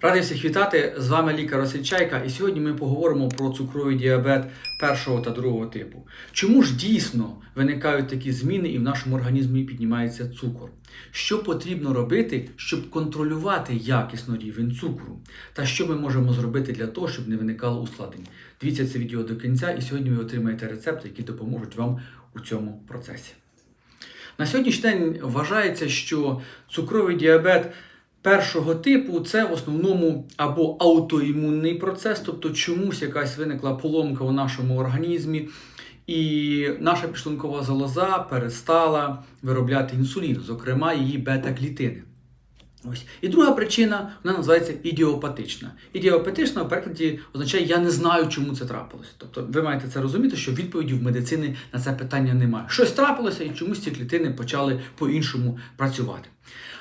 Радий всіх вітати! З вами лікар Василь Чайка, і сьогодні ми поговоримо про цукровий діабет першого та другого типу. Чому ж дійсно виникають такі зміни і в нашому організмі піднімається цукор? Що потрібно робити, щоб контролювати якісно рівень цукру? Та що ми можемо зробити для того, щоб не виникало ускладнень? Дивіться це відео до кінця, і сьогодні ви отримаєте рецепти, які допоможуть вам у цьому процесі. На сьогоднішній день вважається, що цукровий діабет першого типу це в основному або аутоімунний процес, тобто чомусь якась виникла поломка у нашому організмі, і наша підшлункова залоза перестала виробляти інсулін, зокрема її бета-клітини. Ось. І друга причина вона називається ідіопатична. Ідіопатична в перекладі означає я не знаю, чому це трапилось. Тобто ви маєте це розуміти, що відповіді в медицині на це питання немає. Щось трапилося і чомусь ці клітини почали по-іншому працювати.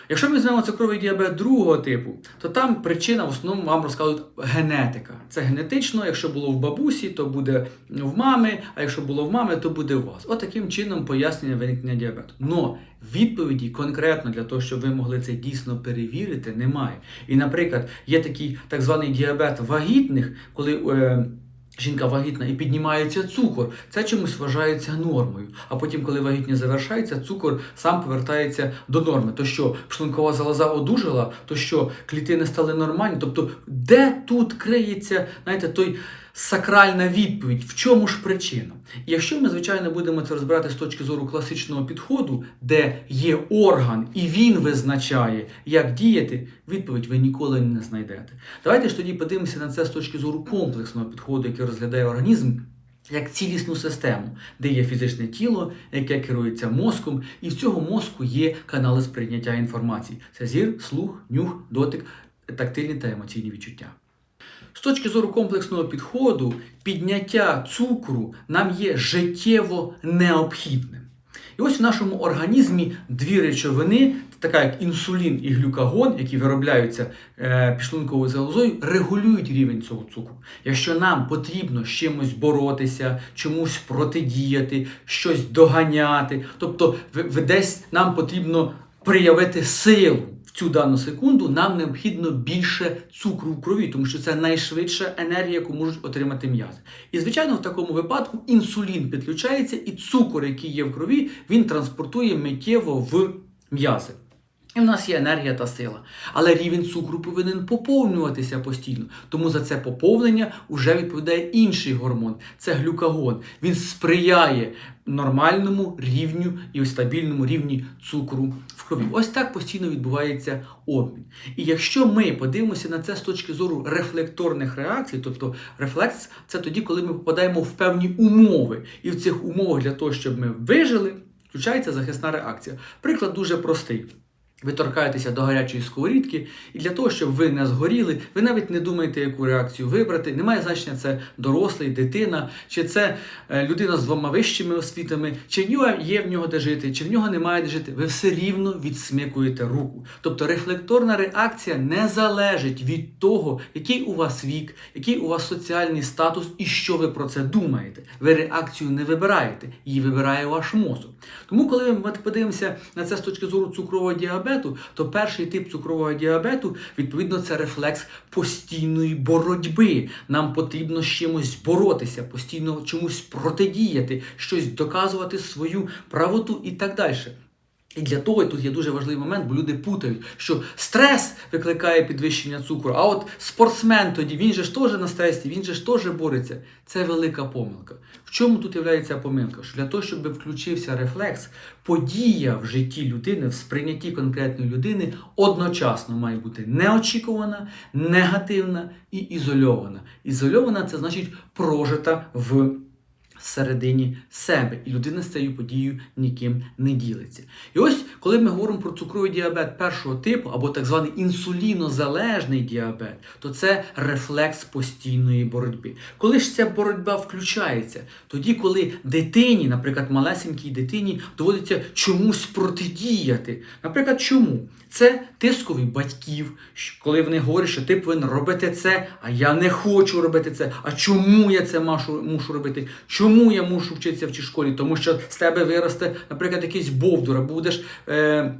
Якщо ми візьмемо цукровий діабет другого типу, то там причина в основному вам розказують генетика. Це генетично, якщо було в бабусі, то буде в мами, а якщо було в мами, то буде у вас. От таким чином пояснення виникнення діабету. Но відповіді конкретно для того, щоб ви могли це дійсно перевірити, немає. І, наприклад, є такий так званий діабет вагітних, коли. Е, Жінка вагітна і піднімається цукор, це чомусь вважається нормою. А потім, коли вагітність завершається, цукор сам повертається до норми. То що пшлункова залоза одужала, то що клітини стали нормальні. Тобто, де тут криється, знаєте, той сакральна відповідь, в чому ж причина? Якщо ми, звичайно, будемо це розбирати з точки зору класичного підходу, де є орган і він визначає, як діяти, відповідь ви ніколи не знайдете. Давайте ж тоді подивимося на це з точки зору комплексного підходу, який розглядає організм. Як цілісну систему, де є фізичне тіло, яке керується мозком, і в цього мозку є канали сприйняття інформації: це зір, слух, нюх, дотик, тактильні та емоційні відчуття. З точки зору комплексного підходу, підняття цукру нам є життєво необхідним. І ось в нашому організмі дві речовини, така як інсулін і глюкагон, які виробляються е, підшлунковою залозою, регулюють рівень цього цукру. Якщо нам потрібно з чимось боротися, чомусь протидіяти, щось доганяти, тобто десь нам потрібно проявити силу цю дану секунду, нам необхідно більше цукру в крові, тому що це найшвидша енергія, яку можуть отримати м'язи. І звичайно, в такому випадку інсулін підключається, і цукор, який є в крові, він транспортує миттєво в м'язи. І в нас є енергія та сила. Але рівень цукру повинен поповнюватися постійно. Тому за це поповнення вже відповідає інший гормон це глюкагон. Він сприяє нормальному рівню і стабільному рівні цукру в крові. Ось так постійно відбувається обмін. І якщо ми подивимося на це з точки зору рефлекторних реакцій, тобто рефлекс це тоді, коли ми попадаємо в певні умови. І в цих умовах для того, щоб ми вижили, включається захисна реакція. Приклад дуже простий. Ви торкаєтеся до гарячої сковорідки, і для того, щоб ви не згоріли, ви навіть не думаєте, яку реакцію вибрати. Немає значення, це дорослий, дитина, чи це е, людина з двома вищими освітами, чи в нього є в нього де жити, чи в нього немає де жити. Ви все рівно відсмикуєте руку. Тобто рефлекторна реакція не залежить від того, який у вас вік, який у вас соціальний статус і що ви про це думаєте. Ви реакцію не вибираєте, її вибирає ваш мозок. Тому, коли ми подивимося на це з точки зору цукрового діабету, то перший тип цукрового діабету, відповідно, це рефлекс постійної боротьби. Нам потрібно з чимось боротися, постійно чомусь протидіяти, щось доказувати свою правоту і так далі. І для того тут є дуже важливий момент, бо люди путають, що стрес викликає підвищення цукру, а от спортсмен тоді, він же ж теж на стресі, він же ж теж бореться. Це велика помилка. В чому тут є помилка? Що для того, щоб включився рефлекс, подія в житті людини, в сприйнятті конкретної людини одночасно має бути неочікувана, негативна і ізольована. Ізольована це значить прожита в всередині себе, і людина з цією подією ніким не ділиться. І ось, коли ми говоримо про цукровий діабет першого типу, або так званий інсулінозалежний діабет, то це рефлекс постійної боротьби. Коли ж ця боротьба включається, тоді, коли дитині, наприклад, малесенькій дитині, доводиться чомусь протидіяти. Наприклад, чому? Це тискові батьків, коли вони говорять, що ти повинен робити це, а я не хочу робити це. А чому я це мушу робити? Чому я мушу вчитися в цій школі? Тому що з тебе виросте, наприклад, якийсь бовдур, або будеш. Е,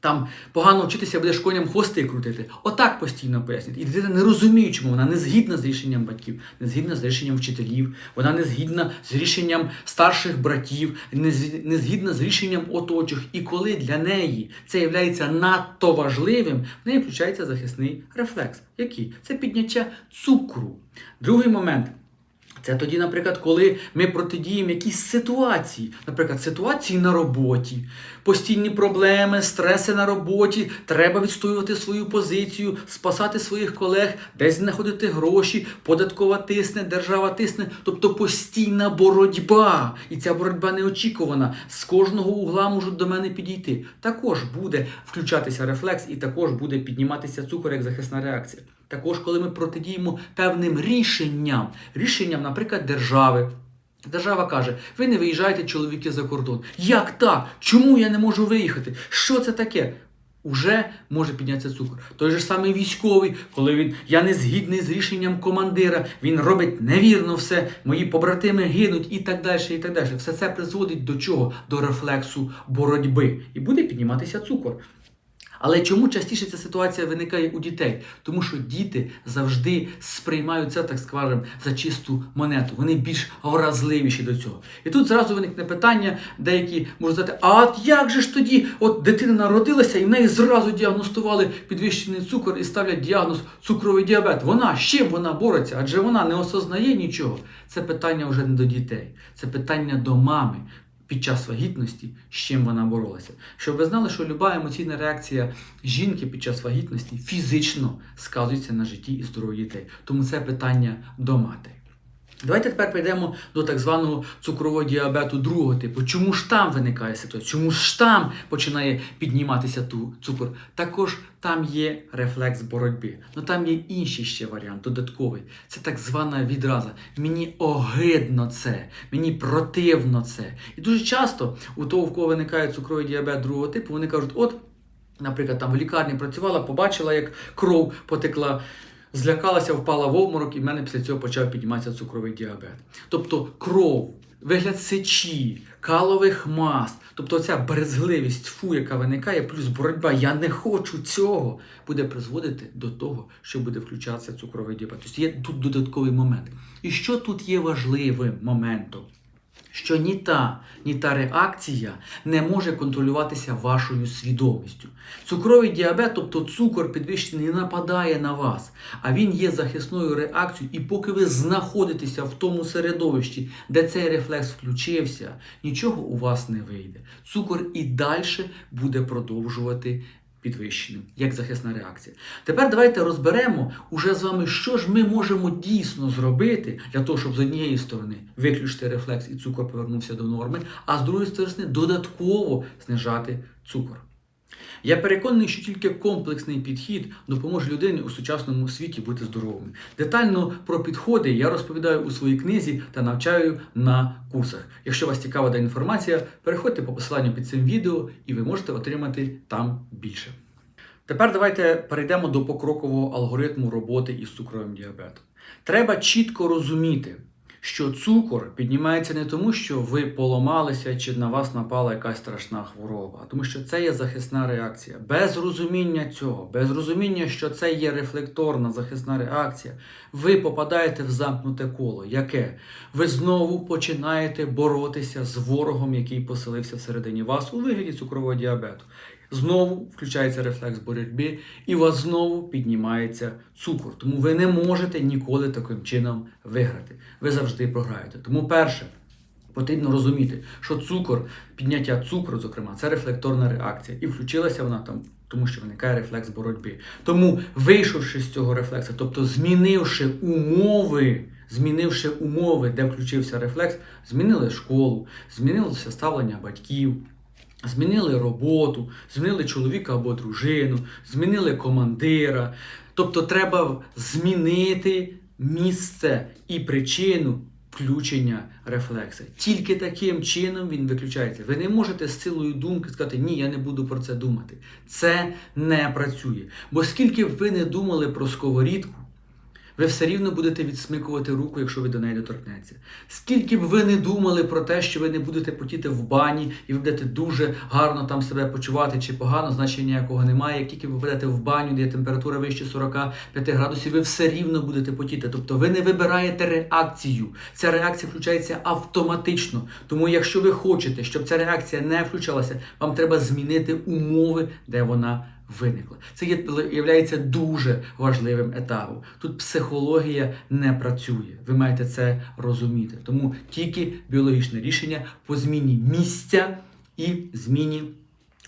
Там погано вчитися, будеш коням хвости крутити. Отак постійно пояснюють. І дитина не розуміє, чому вона не згідна з рішенням батьків, не згідна з рішенням вчителів, вона не згідна з рішенням старших братів, не згідна з рішенням оточих. І коли для неї це є надто важливим, в неї включається захисний рефлекс. Який? Це підняття цукру. Другий момент. Це тоді, наприклад, коли ми протидіємо якійсь ситуації, наприклад, ситуації на роботі, постійні проблеми, стреси на роботі, треба відстоювати свою позицію, спасати своїх колег, десь знаходити гроші, податкова тисне, держава тисне, тобто постійна боротьба. І ця боротьба неочікувана. З кожного угла можуть до мене підійти. Також буде включатися рефлекс і також буде підніматися цукор як захисна реакція. Також, коли ми протидіємо певним рішенням, рішенням, наприклад, держави. Держава каже: ви не виїжджаєте чоловіки за кордон. Як так? Чому я не можу виїхати? Що це таке? Уже може піднятися цукор. Той же самий військовий, коли він я не згідний з рішенням командира, він робить невірно все, мої побратими гинуть і так далі. і так далі. Все це призводить до чого? До рефлексу боротьби. І буде підніматися цукор. Але чому частіше ця ситуація виникає у дітей? Тому що діти завжди сприймають це, так скажемо, за чисту монету. Вони більш вразливіші до цього. І тут зразу виникне питання, деякі можуть сказати, а от як же ж тоді, от дитина народилася і в неї зразу діагностували підвищений цукор і ставлять діагноз цукровий діабет. Вона з чим вона бореться? Адже вона не осознає нічого. Це питання вже не до дітей, це питання до мами під час вагітності, з чим вона боролася. Щоб ви знали, що люба емоційна реакція жінки під час вагітності фізично сказується на житті і здоров'ї дітей. Тому це питання до матері. Давайте тепер перейдемо до так званого цукрового діабету другого типу. Чому ж там виникає ситуація? Чому ж там починає підніматися ту цукор? Також там є рефлекс боротьби. Ну там є інший ще варіант, додатковий. Це так звана відраза. Мені огидно це, мені противно це. І дуже часто у того, в кого виникає цукровий діабет другого типу, вони кажуть, от. Наприклад, там в лікарні працювала, побачила, як кров потекла, злякалася, впала в обморок, і в мене після цього почав підніматися цукровий діабет. Тобто кров, вигляд сечі, калових мас, тобто ця брезгливість фу, яка виникає, плюс боротьба, я не хочу цього, буде призводити до того, що буде включатися цукровий діабет. Тобто є тут додатковий момент. І що тут є важливим моментом? Що ні та, ні та реакція не може контролюватися вашою свідомістю. Цукровий діабет, тобто цукор підвищений, не нападає на вас, а він є захисною реакцією, і поки ви знаходитеся в тому середовищі, де цей рефлекс включився, нічого у вас не вийде. Цукор і далі буде продовжувати підвищеним, як захисна реакція. Тепер давайте розберемо уже з вами, що ж ми можемо дійсно зробити для того, щоб з однієї сторони виключити рефлекс і цукор повернувся до норми, а з другої сторони додатково знижати цукор. Я переконаний, що тільки комплексний підхід допоможе людині у сучасному світі бути здоровими. Детально про підходи я розповідаю у своїй книзі та навчаю на курсах. Якщо вас цікава дана інформація, переходьте по посиланню під цим відео і ви можете отримати там більше. Тепер давайте перейдемо до покрокового алгоритму роботи із цукровим діабетом. Треба чітко розуміти, що цукор піднімається не тому, що ви поламалися чи на вас напала якась страшна хвороба, а тому що це є захисна реакція. Без розуміння цього, без розуміння, що це є рефлекторна захисна реакція, ви попадаєте в замкнуте коло. Яке? Ви знову починаєте боротися з ворогом, який поселився всередині вас у вигляді цукрового діабету. Знову включається рефлекс боротьби, і у вас знову піднімається цукор. Тому ви не можете ніколи таким чином виграти. Ви завжди програєте. Тому перше. Потрібно розуміти, що цукор, підняття цукру, зокрема, це рефлекторна реакція. І включилася вона там, тому що виникає рефлекс боротьби. Тому, вийшовши з цього рефлексу, тобто змінивши умови, змінивши умови, де включився рефлекс, змінили школу, змінилося ставлення батьків. Змінили роботу, змінили чоловіка або дружину, змінили командира. Тобто треба змінити місце і причину включення рефлекса. Тільки таким чином він виключається. Ви не можете з силою думки сказати, ні, я не буду про це думати. Це не працює. Бо скільки б ви не думали про сковорідку, ви все рівно будете відсмикувати руку, якщо ви до неї доторкнеться. Скільки б ви не думали про те, що ви не будете потіти в бані і ви будете дуже гарно там себе почувати чи погано, значення ніякого немає. Як тільки ви попадете в баню, де температура вище 45 градусів, ви все рівно будете потіти. Тобто ви не вибираєте реакцію. Ця реакція включається автоматично. Тому, якщо ви хочете, щоб ця реакція не включалася, вам треба змінити умови, де вона виникла. Це є являється дуже важливим етапом. Тут психологія не працює. Ви маєте це розуміти. Тому тільки біологічне рішення по зміні місця і зміні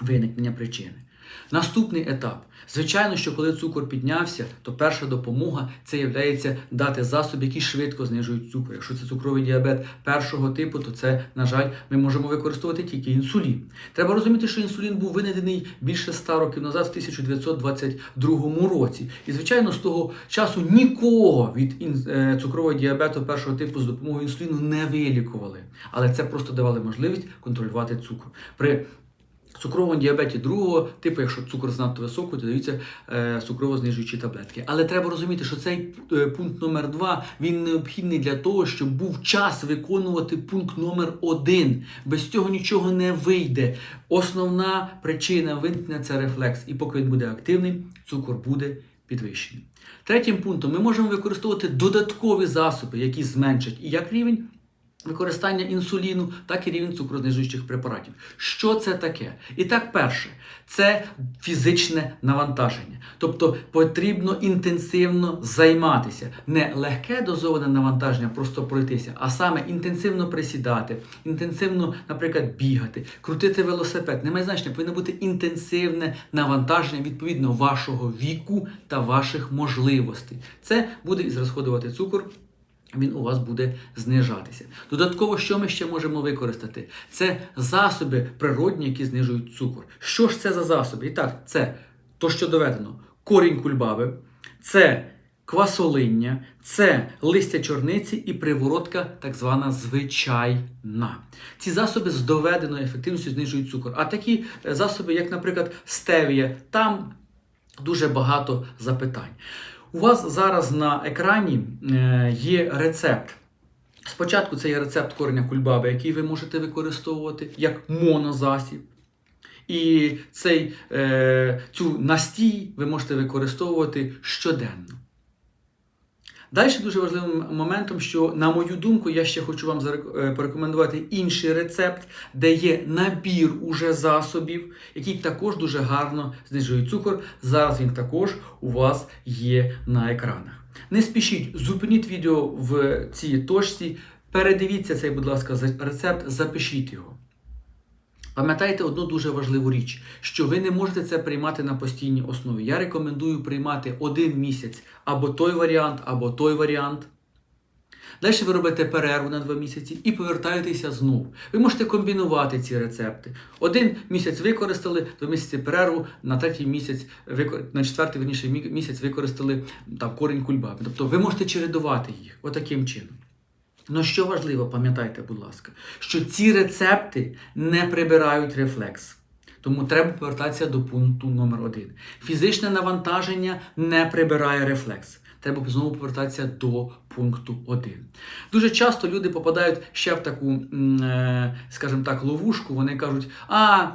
виникнення причини. Наступний етап. Звичайно, що коли цукор піднявся, то перша допомога це є дати засоби, які швидко знижують цукор. Якщо це цукровий діабет першого типу, то це, на жаль, ми можемо використовувати тільки інсулін. Треба розуміти, що інсулін був винайдений більше 100 років назад, в 1922 році. І, звичайно, з того часу нікого від е, цукрового діабету першого типу з допомогою інсуліну не вилікували. Але це просто давали можливість контролювати цукор. При цукровому діабеті другого типу, якщо цукор занадто високий, то даються е, цукрово-знижуючі таблетки. Але треба розуміти, що цей е, пункт номер 2 він необхідний для того, щоб був час виконувати пункт номер 1 Без цього нічого не вийде. Основна причина виникнення це рефлекс. І поки він буде активний, цукор буде підвищений. Третім пунктом ми можемо використовувати додаткові засоби, які зменшать і як рівень використання інсуліну, так і рівень цукрознижуючих препаратів. Що це таке? І так, перше, це фізичне навантаження. Тобто потрібно інтенсивно займатися. Не легке дозоване навантаження, просто пройтися, а саме інтенсивно присідати, інтенсивно, наприклад, бігати, крутити велосипед. Немає значення, повинно бути інтенсивне навантаження відповідно вашого віку та ваших можливостей. Це буде і зрозходувати цукор він у вас буде знижатися. Додатково, що ми ще можемо використати? Це засоби природні, які знижують цукор. Що ж це за засоби? І так, це то, що доведено, корінь кульбаби, це квасолиння, це листя чорниці і приворотка, так звана звичайна. Ці засоби з доведеною ефективністю знижують цукор. А такі е, засоби, як, наприклад, стевія, там дуже багато запитань. У вас зараз на екрані е, є рецепт. Спочатку це є рецепт кореня кульбаби, який ви можете використовувати як монозасіб. І цей, е, цю настій ви можете використовувати щоденно. Далі дуже важливим моментом, що, на мою думку, я ще хочу вам е, порекомендувати інший рецепт, де є набір уже засобів, який також дуже гарно знижує цукор. Зараз він також у вас є на екранах. Не спішіть, зупиніть відео в цій точці, передивіться цей, будь ласка, рецепт, запишіть його. Пам'ятайте одну дуже важливу річ, що ви не можете це приймати на постійній основі. Я рекомендую приймати один місяць або той варіант, або той варіант. Далі ви робите перерву на два місяці і повертаєтеся знову. Ви можете комбінувати ці рецепти. Один місяць використали, два місяці перерву, на третій місяць, на четвертий верніше, місяць використали там, корінь кульбаби. Тобто ви можете чередувати їх отаким чином. Ну, що важливо, пам'ятайте, будь ласка, що ці рецепти не прибирають рефлекс. Тому треба повертатися до пункту номер один. Фізичне навантаження не прибирає рефлекс. Треба знову повертатися до пункту 1. Дуже часто люди попадають ще в таку, е, скажімо так, ловушку. Вони кажуть, а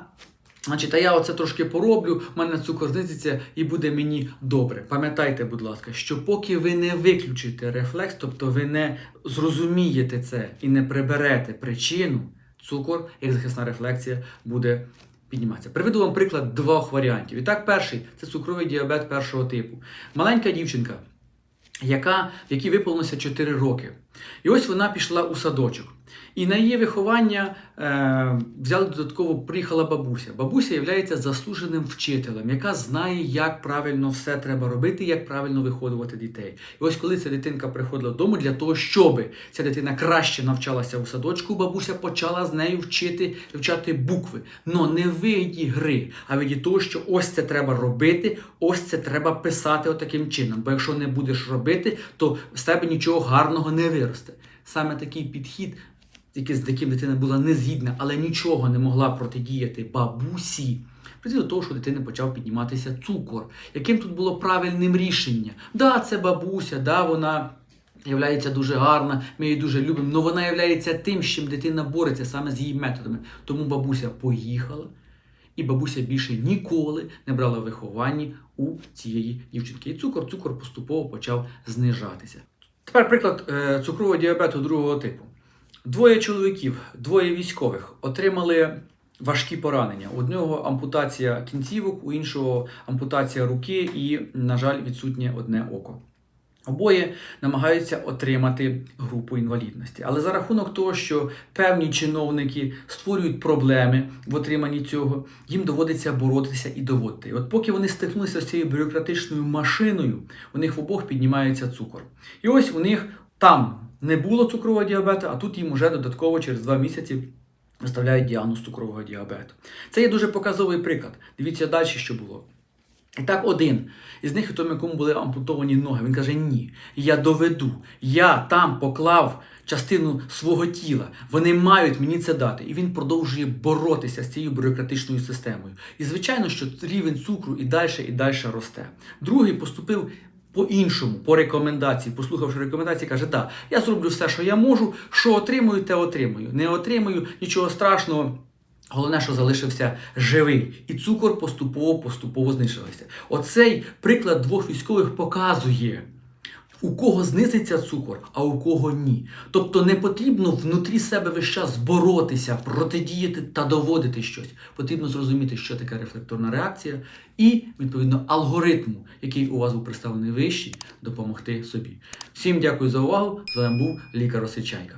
Значить, а я оце трошки пороблю, в мене цукор знизиться і буде мені добре. Пам'ятайте, будь ласка, що поки ви не виключите рефлекс, тобто ви не зрозумієте це і не приберете причину, цукор, як захисна рефлексія, буде підніматися. Приведу вам приклад двох варіантів. І так, перший це цукровий діабет першого типу. Маленька дівчинка, яка, якій виповнилося 4 роки. І ось вона пішла у садочок. І на її виховання е, взяли додатково, приїхала бабуся. Бабуся є заслуженим вчителем, яка знає, як правильно все треба робити, як правильно виховувати дітей. І ось коли ця дитинка приходила додому, для того, щоб ця дитина краще навчалася у садочку, бабуся почала з нею вчити вивчати букви. Но не в виді гри, а в виді того, що ось це треба робити, ось це треба писати отаким чином. Бо якщо не будеш робити, то з тебе нічого гарного не виросте. Саме такий підхід з яким дитина була не згідна, але нічого не могла протидіяти бабусі, Призвів до того, що у дитини почав підніматися цукор. Яким тут було правильним рішення? Да, це бабуся, да, вона. Являється дуже гарна, ми її дуже любимо, але вона являється тим, з чим дитина бореться саме з її методами. Тому бабуся поїхала, і бабуся більше ніколи не брала вихованні у цієї дівчинки. І цукор, цукор поступово почав знижатися. Тепер приклад е, цукрового діабету другого типу. Двоє чоловіків, двоє військових отримали важкі поранення. У одного ампутація кінцівок, у іншого ампутація руки і, на жаль, відсутнє одне око. Обоє намагаються отримати групу інвалідності. Але за рахунок того, що певні чиновники створюють проблеми в отриманні цього, їм доводиться боротися і доводити. І от поки вони стикнулися з цією бюрократичною машиною, у них в обох піднімається цукор. І ось у них там не було цукрового діабету, а тут їм уже додатково через два місяці виставляють діагноз цукрового діабету. Це є дуже показовий приклад. Дивіться далі, що було. І так один із них, тому якому були ампутовані ноги, він каже: Ні, я доведу. Я там поклав частину свого тіла. Вони мають мені це дати. І він продовжує боротися з цією бюрократичною системою. І звичайно, що рівень цукру і далі, і далі росте. Другий поступив. По-іншому, по рекомендації, послухавши рекомендації, каже, так, я зроблю все, що я можу, що отримую, те отримую. Не отримую, нічого страшного. Головне, що залишився живий, і цукор поступово-поступово знищився. Оцей приклад двох військових показує, у кого знизиться цукор, а у кого ні. Тобто не потрібно внутрі себе весь час боротися, протидіяти та доводити щось. Потрібно зрозуміти, що таке рефлекторна реакція, і відповідно алгоритму, який у вас був представлений вищий, допомогти собі. Всім дякую за увагу. З вами був лікар Росичайка.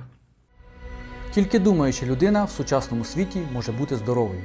Тільки думаюча людина в сучасному світі може бути здоровою.